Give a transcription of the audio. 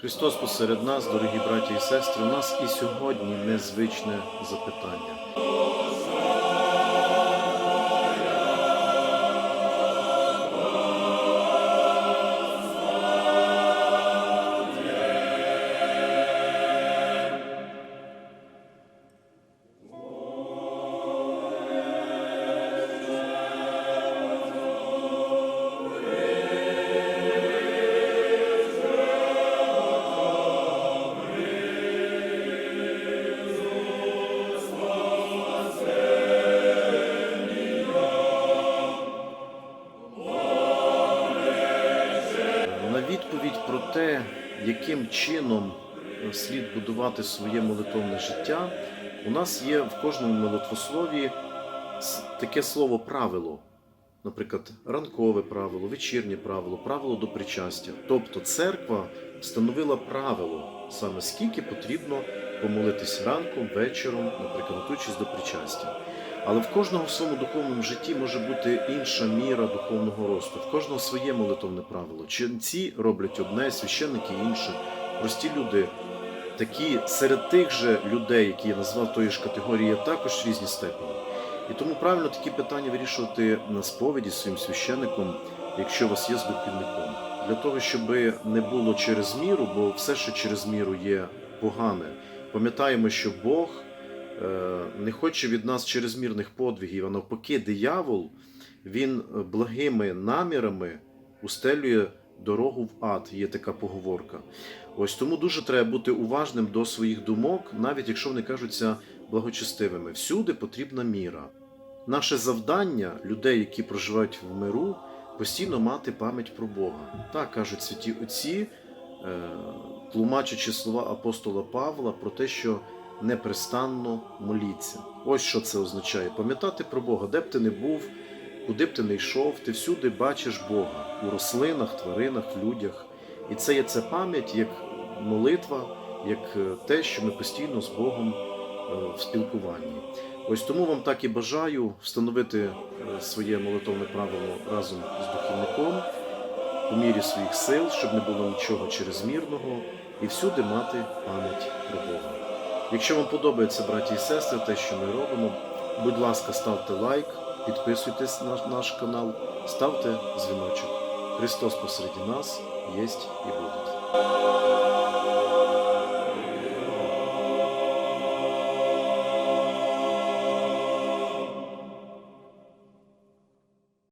Христос посеред нас, дорогі браті і сестри, у нас і сьогодні незвичне запитання. На відповідь про те, яким чином е, слід будувати своє молитовне життя, у нас є в кожному молитвослові таке слово правило. Наприклад, ранкове правило, вечірнє правило, правило до причастя. Тобто церква встановила правило, саме скільки потрібно помолитись ранком, вечором, наприклад, готуючись до причастя. Але в кожного в своєму духовному житті може бути інша міра духовного росту, в кожного своє молитовне правило. Ченці роблять одне, священники інше. Прості люди, такі серед тих же людей, які я назвав тої ж категорії, є також різні степені. І тому правильно такі питання вирішувати на сповіді своїм священником, якщо у вас є з духовником. Для того, щоб не було через міру, бо все, що через міру є погане. Пам'ятаємо, що Бог е, не хоче від нас чрезмірних подвигів, а навпаки, диявол він е, благими намірами устелює дорогу в ад. Є така поговорка. Ось тому дуже треба бути уважним до своїх думок, навіть якщо вони кажуться благочестивими. Всюди потрібна міра. Наше завдання людей, які проживають в миру, постійно мати пам'ять про Бога. Так кажуть святі отці, е, тлумачачи слова апостола Павла про те, що непрестанно моліться. Ось що це означає: пам'ятати про Бога, де б ти не був, куди б ти не йшов, ти всюди бачиш Бога у рослинах, тваринах, людях. І це є ця пам'ять як молитва, як е, те, що ми постійно з Богом е, в спілкуванні. Ось тому вам так і бажаю встановити е, своє молитовне правило разом з духовником у мірі своїх сил, щоб не було нічого чрезмірного, і всюди мати пам'ять про Бога. Якщо вам подобається, браті і сестри, те, що ми робимо, будь ласка, ставте лайк, підписуйтесь на наш канал, ставте дзвіночок. Христос посеред нас єсть і буде.